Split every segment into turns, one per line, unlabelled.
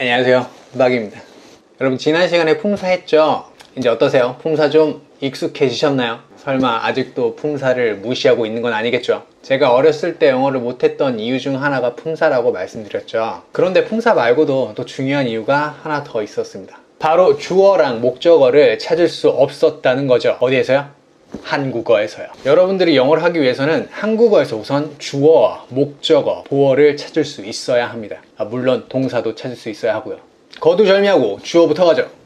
안녕하세요 박입니다 여러분 지난 시간에 품사 했죠? 이제 어떠세요? 품사 좀 익숙해지셨나요? 설마 아직도 품사를 무시하고 있는 건 아니겠죠? 제가 어렸을 때 영어를 못했던 이유 중 하나가 품사라고 말씀드렸죠 그런데 품사 말고도 또 중요한 이유가 하나 더 있었습니다 바로 주어랑 목적어를 찾을 수 없었다는 거죠 어디에서요? 한국어에서요. 여러분들이 영어를 하기 위해서는 한국어에서 우선 주어와 목적어, 보어를 찾을 수 있어야 합니다. 아, 물론 동사도 찾을 수 있어야 하고요. 거두절미하고 주어부터 가죠.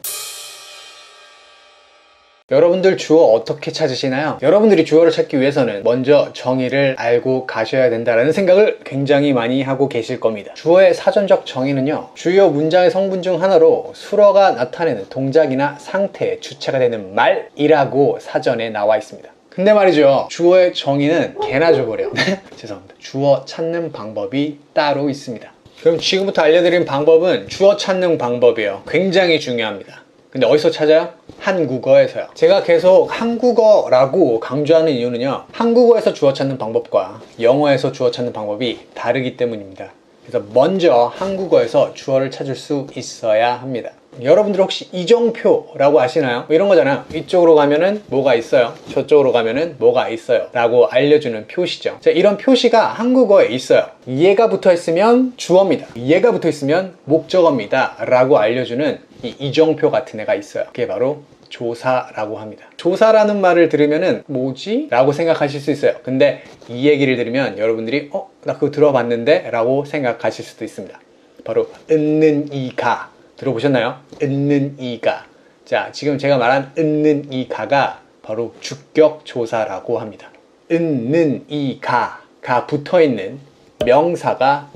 여러분들 주어 어떻게 찾으시나요? 여러분들이 주어를 찾기 위해서는 먼저 정의를 알고 가셔야 된다는 생각을 굉장히 많이 하고 계실 겁니다. 주어의 사전적 정의는요, 주요 문장의 성분 중 하나로 수어가 나타내는 동작이나 상태의 주체가 되는 말이라고 사전에 나와 있습니다. 근데 말이죠, 주어의 정의는 개나 줘버려. 죄송합니다. 주어 찾는 방법이 따로 있습니다. 그럼 지금부터 알려드린 방법은 주어 찾는 방법이에요. 굉장히 중요합니다. 근데 어디서 찾아요? 한국어에서요. 제가 계속 한국어라고 강조하는 이유는요. 한국어에서 주어 찾는 방법과 영어에서 주어 찾는 방법이 다르기 때문입니다. 그래서 먼저 한국어에서 주어를 찾을 수 있어야 합니다. 여러분들 혹시 이정표라고 아시나요? 뭐 이런 거잖아요. 이쪽으로 가면은 뭐가 있어요. 저쪽으로 가면은 뭐가 있어요. 라고 알려주는 표시죠. 자, 이런 표시가 한국어에 있어요. 얘가 붙어 있으면 주어입니다. 얘가 붙어 있으면 목적어입니다. 라고 알려주는 이 이정표 같은 애가 있어요. 그게 바로 조사라고 합니다. 조사라는 말을 들으면은 뭐지? 라고 생각하실 수 있어요. 근데 이 얘기를 들으면 여러분들이 어? 나 그거 들어봤는데? 라고 생각하실 수도 있습니다. 바로 은는 이가 들어보셨나요? 은는 이가 자 지금 제가 말한 은는 이가가 바로 주격 조사라고 합니다. 은는 이가 가 붙어 있는 명사가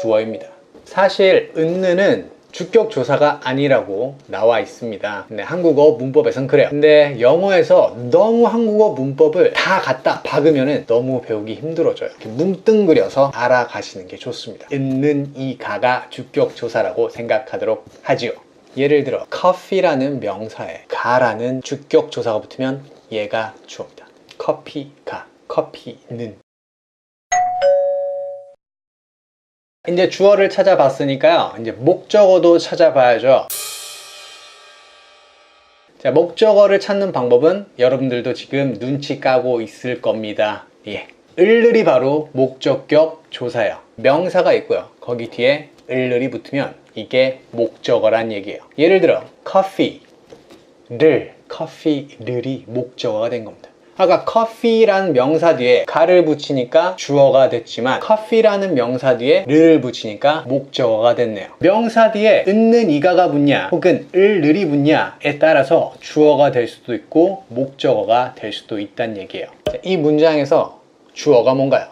주어입니다. 사실 은는은 주격 조사가 아니라고 나와 있습니다. 근데 한국어 문법에선 그래요. 근데 영어에서 너무 한국어 문법을 다 갖다 박으면 너무 배우기 힘들어져요. 뭉뚱그려서 알아가시는 게 좋습니다. 있는 이 가가 주격 조사라고 생각하도록 하지요. 예를 들어 커피라는 명사에 가라는 주격 조사가 붙으면 얘가 주어입니다. 커피가 커피는 이제 주어를 찾아봤으니까요. 이제 목적어도 찾아봐야죠. 자, 목적어를 찾는 방법은 여러분들도 지금 눈치 까고 있을 겁니다. 예. 을을이 바로 목적격 조사예요. 명사가 있고요. 거기 뒤에 을을이 붙으면 이게 목적어란 얘기예요. 예를 들어 커피를 커피를이 목적어가 된 겁니다. 아까 커피라는 명사 뒤에 가를 붙이니까 주어가 됐지만 커피라는 명사 뒤에 를 붙이니까 목적어가 됐네요. 명사 뒤에 은는 이가가 붙냐 혹은 을을이 붙냐에 따라서 주어가 될 수도 있고 목적어가 될 수도 있다는 얘기예요. 자, 이 문장에서 주어가 뭔가요?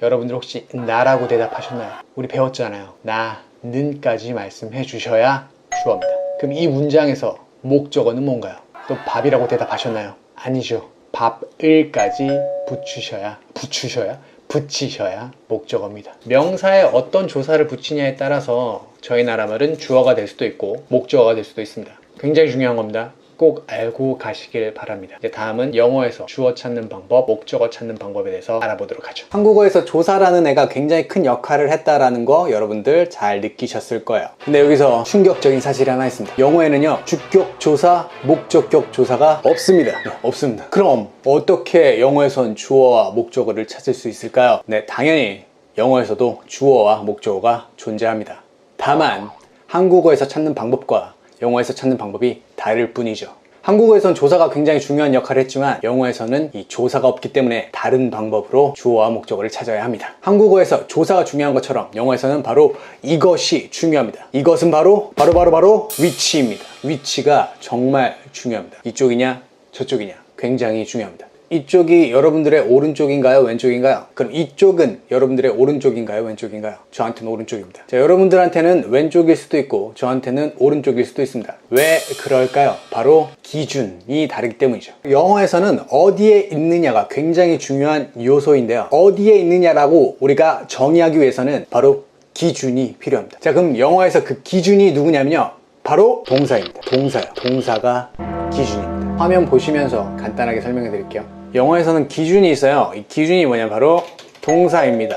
여러분들 혹시 나라고 대답하셨나요? 우리 배웠잖아요. 나, 는까지 말씀해 주셔야 주어입니다. 그럼 이 문장에서 목적어는 뭔가요? 또 밥이라고 대답하셨나요? 아니죠. 밥을까지 붙이셔야 붙이셔야 붙이셔야 목적어입니다. 명사에 어떤 조사를 붙이냐에 따라서 저희 나라 말은 주어가 될 수도 있고 목적어가 될 수도 있습니다. 굉장히 중요한 겁니다. 꼭 알고 가시길 바랍니다. 이제 다음은 영어에서 주어 찾는 방법, 목적어 찾는 방법에 대해서 알아보도록 하죠. 한국어에서 조사라는 애가 굉장히 큰 역할을 했다라는 거 여러분들 잘 느끼셨을 거예요. 근데 여기서 충격적인 사실이 하나 있습니다. 영어에는요, 주격 조사, 목적격 조사가 없습니다. 네, 없습니다. 그럼 어떻게 영어에선 주어와 목적어를 찾을 수 있을까요? 네, 당연히 영어에서도 주어와 목적어가 존재합니다. 다만 한국어에서 찾는 방법과 영어에서 찾는 방법이 다를 뿐이죠. 한국어에선 조사가 굉장히 중요한 역할을 했지만 영어에서는 이 조사가 없기 때문에 다른 방법으로 주어와 목적어를 찾아야 합니다. 한국어에서 조사가 중요한 것처럼 영어에서는 바로 이것이 중요합니다. 이것은 바로 바로 바로 바로 위치입니다. 위치가 정말 중요합니다. 이쪽이냐 저쪽이냐 굉장히 중요합니다. 이쪽이 여러분들의 오른쪽인가요? 왼쪽인가요? 그럼 이쪽은 여러분들의 오른쪽인가요? 왼쪽인가요? 저한테는 오른쪽입니다. 자, 여러분들한테는 왼쪽일 수도 있고 저한테는 오른쪽일 수도 있습니다. 왜 그럴까요? 바로 기준이 다르기 때문이죠. 영어에서는 어디에 있느냐가 굉장히 중요한 요소인데요. 어디에 있느냐라고 우리가 정의하기 위해서는 바로 기준이 필요합니다. 자, 그럼 영어에서 그 기준이 누구냐면요. 바로 동사입니다. 동사요. 동사가 기준입니다. 화면 보시면서 간단하게 설명해 드릴게요. 영어에서는 기준이 있어요. 이 기준이 뭐냐 바로 동사입니다.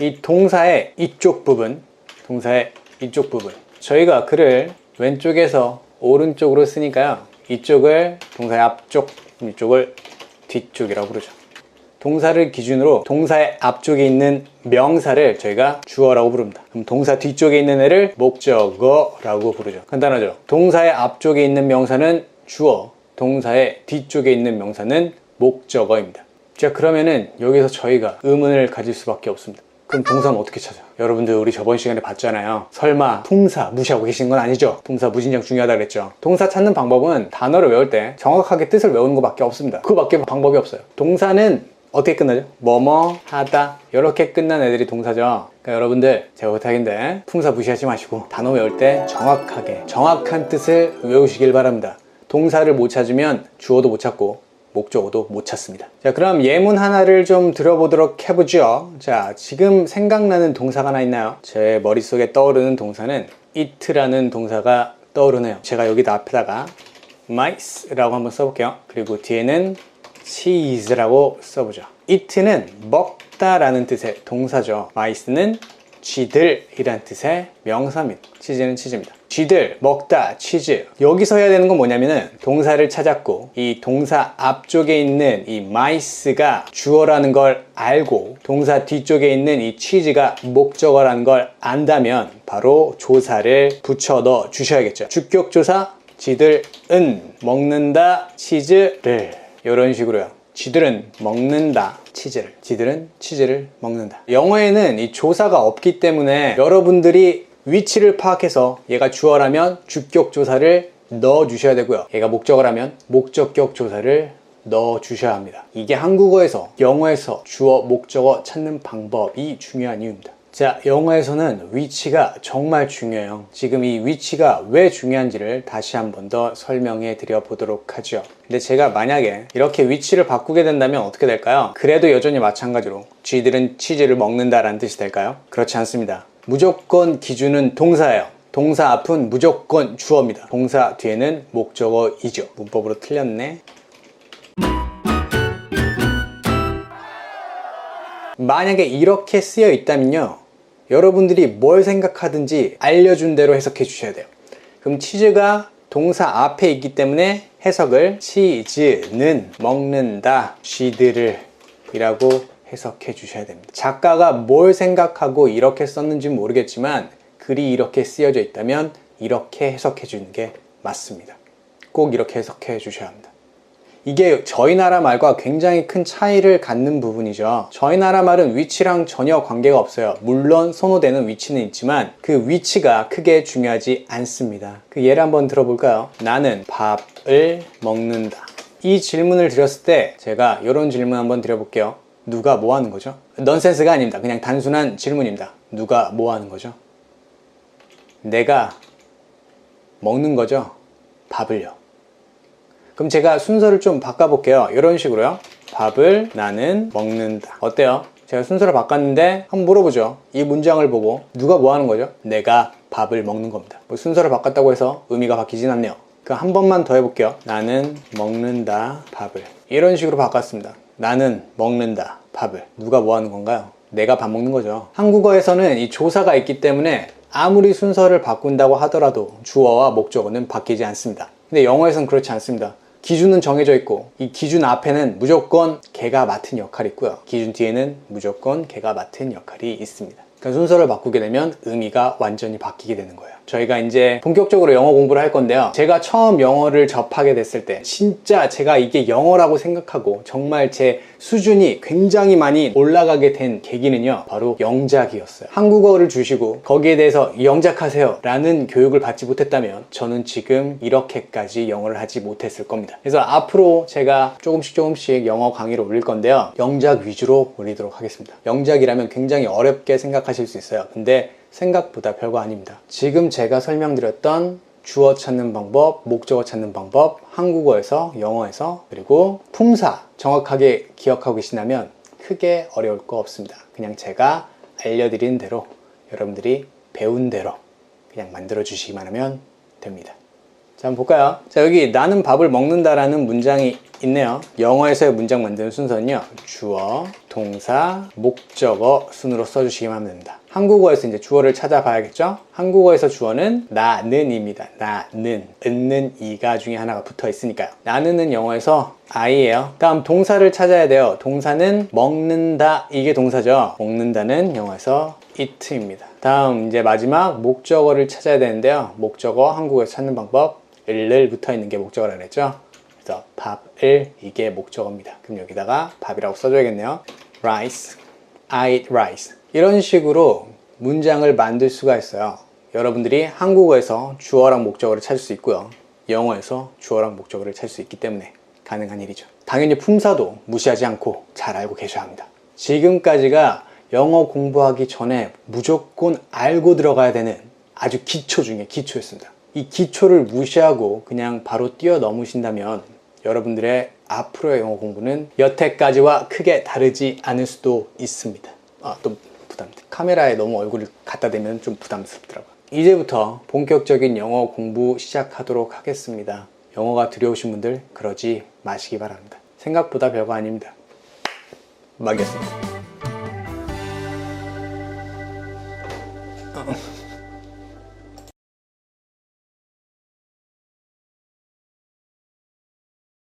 이 동사의 이쪽 부분, 동사의 이쪽 부분. 저희가 글을 왼쪽에서 오른쪽으로 쓰니까요. 이쪽을 동사의 앞쪽, 이쪽을 뒤쪽이라고 부르죠. 동사를 기준으로 동사의 앞쪽에 있는 명사를 저희가 주어라고 부릅니다. 그럼 동사 뒤쪽에 있는 애를 목적어라고 부르죠. 간단하죠? 동사의 앞쪽에 있는 명사는 주어, 동사의 뒤쪽에 있는 명사는 목적어입니다. 자, 그러면은 여기서 저희가 의문을 가질 수밖에 없습니다. 그럼 동사는 어떻게 찾아요? 여러분들 우리 저번 시간에 봤잖아요. 설마 품사 무시하고 계신 건 아니죠? 동사 무진장 중요하다 그랬죠. 동사 찾는 방법은 단어를 외울 때 정확하게 뜻을 외우는 것밖에 없습니다. 그밖에 방법이 없어요. 동사는 어떻게 끝나죠? 뭐뭐 하다 이렇게 끝난 애들이 동사죠. 그러니까 여러분들 제가 부탁인데 품사 무시하지 마시고 단어 외울 때 정확하게 정확한 뜻을 외우시길 바랍니다. 동사를 못 찾으면 주어도 못 찾고 목적어도 못 찾습니다. 자, 그럼 예문 하나를 좀 들어보도록 해보죠. 자, 지금 생각나는 동사가 하나 있나요? 제 머릿속에 떠오르는 동사는 it라는 동사가 떠오르네요. 제가 여기다 앞에다가 mice라고 한번 써볼게요. 그리고 뒤에는 cheese라고 써보죠. it는 먹다라는 뜻의 동사죠. mice는 쥐들이란 뜻의 명사입니다. 치즈는 치즈입니다. 쥐들, 먹다, 치즈. 여기서 해야 되는 건 뭐냐면은 동사를 찾았고 이 동사 앞쪽에 있는 이 mice가 주어라는 걸 알고 동사 뒤쪽에 있는 이 치즈가 목적어라는 걸 안다면 바로 조사를 붙여 넣어 주셔야겠죠. 주격조사 쥐들은 먹는다 치즈를 이런 식으로요. 쥐들은 먹는다 치즈를 쥐들은 치즈를 먹는다. 영어에는 이 조사가 없기 때문에 여러분들이 위치를 파악해서 얘가 주어라면 주격 조사를 넣어 주셔야 되고요. 얘가 목적어라면 목적격 조사를 넣어 주셔야 합니다. 이게 한국어에서 영어에서 주어 목적어 찾는 방법이 중요한 이유입니다 자, 영어에서는 위치가 정말 중요해요. 지금 이 위치가 왜 중요한지를 다시 한 번 더 설명해 드려 보도록 하죠. 근데 제가 만약에 이렇게 위치를 바꾸게 된다면 어떻게 될까요? 그래도 여전히 마찬가지로 쥐들은 치즈를 먹는다라는 뜻이 될까요? 그렇지 않습니다. 무조건 기준은 동사예요. 동사 앞은 무조건 주어입니다. 동사 뒤에는 목적어이죠. 문법으로 틀렸네. 만약에 이렇게 쓰여 있다면요. 여러분들이 뭘 생각하든지 알려준 대로 해석해 주셔야 돼요. 그럼 치즈가 동사 앞에 있기 때문에 해석을 치즈는 먹는다 쥐들을 이라고 해석해 주셔야 됩니다. 작가가 뭘 생각하고 이렇게 썼는지 모르겠지만 글이 이렇게 쓰여져 있다면 이렇게 해석해 주는 게 맞습니다. 꼭 이렇게 해석해 주셔야 합니다. 이게 저희 나라 말과 굉장히 큰 차이를 갖는 부분이죠. 저희 나라 말은 위치랑 전혀 관계가 없어요. 물론 선호되는 위치는 있지만 그 위치가 크게 중요하지 않습니다. 그 예를 한번 들어볼까요? 나는 밥을 먹는다. 이 질문을 드렸을 때 제가 이런 질문 한번 드려볼게요. 누가 뭐 하는 거죠? 넌센스가 아닙니다. 그냥 단순한 질문입니다. 누가 뭐 하는 거죠? 내가 먹는 거죠? 밥을요. 그럼 제가 순서를 좀 바꿔볼게요. 이런 식으로요. 밥을 나는 먹는다. 어때요? 제가 순서를 바꿨는데 한번 물어보죠. 이 문장을 보고 누가 뭐 하는 거죠? 내가 밥을 먹는 겁니다. 뭐 순서를 바꿨다고 해서 의미가 바뀌진 않네요. 그 한 번만 더 해볼게요. 나는 먹는다 밥을. 이런 식으로 바꿨습니다. 나는 먹는다 밥을. 누가 뭐 하는 건가요? 내가 밥 먹는 거죠. 한국어에서는 이 조사가 있기 때문에 아무리 순서를 바꾼다고 하더라도 주어와 목적어는 바뀌지 않습니다. 근데 영어에서는 그렇지 않습니다. 기준은 정해져 있고 이 기준 앞에는 무조건 개가 맡은 역할이 있고요. 기준 뒤에는 무조건 개가 맡은 역할이 있습니다. 그러니까 순서를 바꾸게 되면 의미가 완전히 바뀌게 되는 거예요. 저희가 이제 본격적으로 영어 공부를 할 건데요. 제가 처음 영어를 접하게 됐을 때 진짜 제가 이게 영어라고 생각하고 정말 제 수준이 굉장히 많이 올라가게 된 계기는요. 바로 영작이었어요. 한국어를 주시고 거기에 대해서 영작하세요 라는 교육을 받지 못했다면 저는 지금 이렇게까지 영어를 하지 못했을 겁니다. 그래서 앞으로 제가 조금씩 조금씩 영어 강의를 올릴 건데요. 영작 위주로 올리도록 하겠습니다. 영작이라면 굉장히 어렵게 생각하실 수 있어요. 근데 생각보다 별거 아닙니다. 지금 제가 설명드렸던 주어 찾는 방법, 목적어 찾는 방법, 한국어에서, 영어에서, 그리고 품사 정확하게 기억하고 계시다면 크게 어려울 거 없습니다. 그냥 제가 알려드린 대로 여러분들이 배운 대로 그냥 만들어 주시기만 하면 됩니다. 자, 한번 볼까요? 자, 여기 나는 밥을 먹는다라는 문장이 있네요. 영어에서의 문장 만드는 순서는요. 주어, 동사, 목적어 순으로 써주시기만 하면 됩니다. 한국어에서 이제 주어를 찾아봐야겠죠? 한국어에서 주어는 나는입니다. 나는. 은는 이가 중에 하나가 붙어 있으니까요. 나는은 영어에서 I예요. 다음 동사를 찾아야 돼요. 동사는 먹는다. 이게 동사죠. 먹는다는 영어에서 eat입니다. 다음 이제 마지막 목적어를 찾아야 되는데요. 목적어 한국어에서 찾는 방법. 을을 붙어 있는 게 목적어라 그랬죠? 그래서 밥을 이게 목적어입니다. 그럼 여기다가 밥이라고 써줘야겠네요. Rice, I eat rice. 이런 식으로 문장을 만들 수가 있어요. 여러분들이 한국어에서 주어랑 목적어를 찾을 수 있고요. 영어에서 주어랑 목적어를 찾을 수 있기 때문에 가능한 일이죠. 당연히 품사도 무시하지 않고 잘 알고 계셔야 합니다. 지금까지가 영어 공부하기 전에 무조건 알고 들어가야 되는 아주 기초 중에 기초였습니다. 이 기초를 무시하고 그냥 바로 뛰어넘으신다면 여러분들의 앞으로의 영어 공부는 여태까지와 크게 다르지 않을 수도 있습니다. 아, 또 부담돼. 카메라에 너무 얼굴을 갖다 대면 좀 부담스럽더라고요. 이제부터 본격적인 영어 공부 시작하도록 하겠습니다. 영어가 두려우신 분들 그러지 마시기 바랍니다. 생각보다 별거 아닙니다. 막이었습니다.